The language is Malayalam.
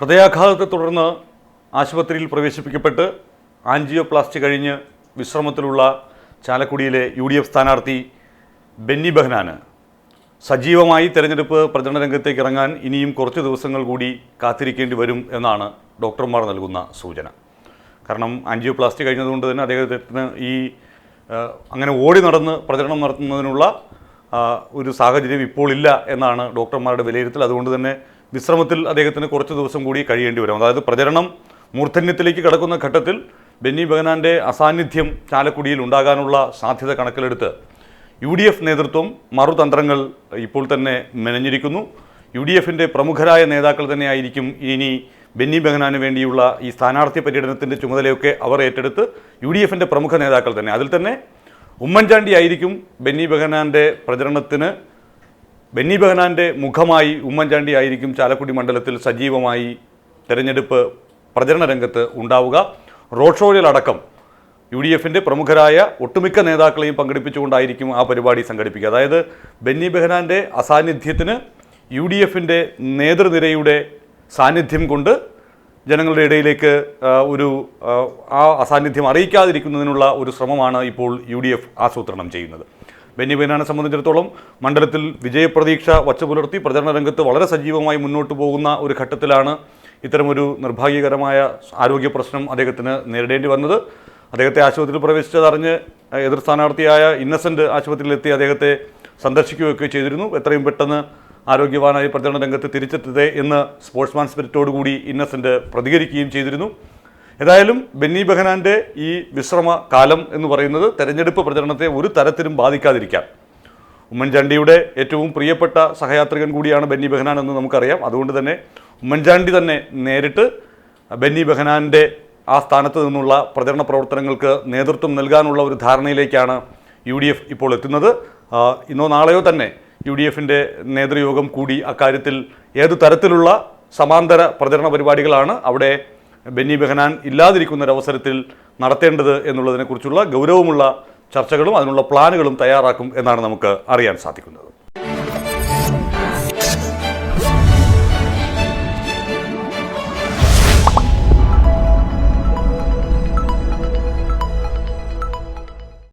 ഹൃദയാഘാതത്തെ തുടർന്ന് ആശുപത്രിയിൽ പ്രവേശിപ്പിക്കപ്പെട്ട് ആൻജിയോപ്ലാസ്റ്റി കഴിഞ്ഞ് വിശ്രമത്തിലുള്ള ചാലക്കുടിയിലെ യു ഡി എഫ് സ്ഥാനാർത്ഥി ബെന്നി ബെഹനാന്. സജീവമായി തെരഞ്ഞെടുപ്പ് പ്രചരണ രംഗത്തേക്ക് ഇറങ്ങാൻ ഇനിയും കുറച്ച് ദിവസങ്ങൾ കൂടി കാത്തിരിക്കേണ്ടി വരും എന്നാണ് ഡോക്ടർമാർ നൽകുന്ന സൂചന. കാരണം ആൻജിയോപ്ലാസ്റ്റി കഴിഞ്ഞതുകൊണ്ട് തന്നെ അദ്ദേഹത്തിന് ഈ അങ്ങനെ ഓടി നടന്ന് പ്രചരണം നടത്തുന്നതിനുള്ള ഒരു സാഹചര്യം ഇപ്പോൾ ഇല്ല എന്നാണ് ഡോക്ടർമാരുടെ വിലയിരുത്തൽ. അതുകൊണ്ട് തന്നെ വിശ്രമത്തിൽ അദ്ദേഹത്തിന് കുറച്ച് ദിവസം കൂടി കഴിയേണ്ടി വരും. അതായത് പ്രചരണം മൂർധന്യത്തിലേക്ക് കടക്കുന്ന ഘട്ടത്തിൽ ബെന്നി ബഹനാന്റെ അസാന്നിധ്യം ചാലക്കുടിയിൽ ഉണ്ടാകാനുള്ള സാധ്യത കണക്കിലെടുത്ത് യു ഡി എഫ് നേതൃത്വം മറുതന്ത്രങ്ങൾ ഇപ്പോൾ തന്നെ മെനഞ്ഞിരിക്കുന്നു. യു ഡി എഫിന്റെ പ്രമുഖരായ നേതാക്കൾ തന്നെയായിരിക്കും ഇനി ബെന്നി ബെഹനാന് വേണ്ടിയുള്ള ഈ സ്ഥാനാർത്ഥി പര്യടനത്തിന്റെ ചുമതലയൊക്കെ അവർ ഏറ്റെടുത്ത് യു ഡി എഫിന്റെ പ്രമുഖ നേതാക്കൾ തന്നെ. അതിൽ തന്നെ ഉമ്മൻചാണ്ടി ആയിരിക്കും ബെന്നി ബെഹനാന്റെ പ്രചരണത്തിന് ബെന്നി ബെഹനാന്റെ മുഖമായി ഉമ്മൻചാണ്ടി ആയിരിക്കും ചാലക്കുടി മണ്ഡലത്തിൽ സജീവമായി തെരഞ്ഞെടുപ്പ് പ്രചരണ രംഗത്ത് ഉണ്ടാവുക. റോഡ് ഷോയിലടക്കം യു ഡി എഫിന്റെ പ്രമുഖരായ ഒട്ടുമിക്ക നേതാക്കളെയും പങ്കെടുപ്പിച്ചുകൊണ്ടായിരിക്കും ആ പരിപാടി സംഘടിപ്പിക്കുക. അതായത് ബെന്നി ബെഹനാന്റെ അസാന്നിധ്യത്തിന് യു ഡി എഫിന്റെ നേതൃനിരയുടെ സാന്നിധ്യം കൊണ്ട് ജനങ്ങളുടെ ഇടയിലേക്ക് ഒരു ആ, അസാന്നിധ്യം അറിയിക്കാതിരിക്കുന്നതിനുള്ള ഒരു ശ്രമമാണ് ഇപ്പോൾ യു ആസൂത്രണം ചെയ്യുന്നത്. ബെന്നി ബെഹനാനെ സംബന്ധിച്ചിടത്തോളം മണ്ഡലത്തിൽ വിജയപ്രതീക്ഷ വച്ചു പുലർത്തി പ്രചരണ രംഗത്ത് വളരെ സജീവമായി മുന്നോട്ട് പോകുന്ന ഒരു ഘട്ടത്തിലാണ് ഇത്തരമൊരു നിർഭാഗ്യകരമായ ആരോഗ്യ പ്രശ്നം അദ്ദേഹത്തിന് നേരിടേണ്ടി വന്നത്. അദ്ദേഹത്തെ ആശുപത്രിയിൽ പ്രവേശിച്ചതറിഞ്ഞ് എതിർ സ്ഥാനാർത്ഥിയായ ഇന്നസെന്റ് ആശുപത്രിയിലെത്തി അദ്ദേഹത്തെ സന്ദർശിക്കുകയൊക്കെ ചെയ്തിരുന്നു. എത്രയും പെട്ടെന്ന് ആരോഗ്യവാനായി പ്രചരണ രംഗത്ത് തിരിച്ചെത്തതേ എന്ന് സ്പോർട്സ്മാൻ സ്പിരിറ്റോടുകൂടി ഇന്നസെന്റ് പ്രതികരിക്കുകയും ചെയ്തിരുന്നു. ഏതായാലും ബെന്നി ബെഹനാന്റെ ഈ വിശ്രമ കാലം എന്ന് പറയുന്നത് തെരഞ്ഞെടുപ്പ് പ്രചരണത്തെ ഒരു തരത്തിലും ബാധിക്കാതിരിക്കാം. ഉമ്മൻചാണ്ടിയുടെ ഏറ്റവും പ്രിയപ്പെട്ട സഹയാത്രികൻ കൂടിയാണ് ബെന്നി ബെഹനാൻ എന്ന് നമുക്കറിയാം. അതുകൊണ്ട് തന്നെ ഉമ്മൻചാണ്ടി തന്നെ നേരിട്ട് ബെന്നി ബെഹനാന്റെ ആ സ്ഥാനത്ത് നിന്നുള്ള പ്രചരണ പ്രവർത്തനങ്ങൾക്ക് നേതൃത്വം നൽകാനുള്ള ഒരു ധാരണയിലേക്കാണ് യു ഡി എഫ് ഇപ്പോൾ എത്തുന്നത്. ഇന്നോ നാളെയോ തന്നെ യു ഡി എഫിന്റെ നേതൃയോഗം കൂടി അക്കാര്യത്തിൽ ഏതു തരത്തിലുള്ള സമാന്തര പ്രചരണ പരിപാടികളാണ് അവിടെ ബെന്നി ബെഹനാൻ ഇല്ലാതിരിക്കുന്ന ഒരു അവസരത്തിൽ നടത്തേണ്ടത് എന്നുള്ളതിനെക്കുറിച്ചുള്ള ഗൗരവമുള്ള ചർച്ചകളും അതിനുള്ള പ്ലാനുകളും തയ്യാറാക്കും എന്നാണ് നമുക്ക് അറിയാൻ സാധിക്കുന്നത്.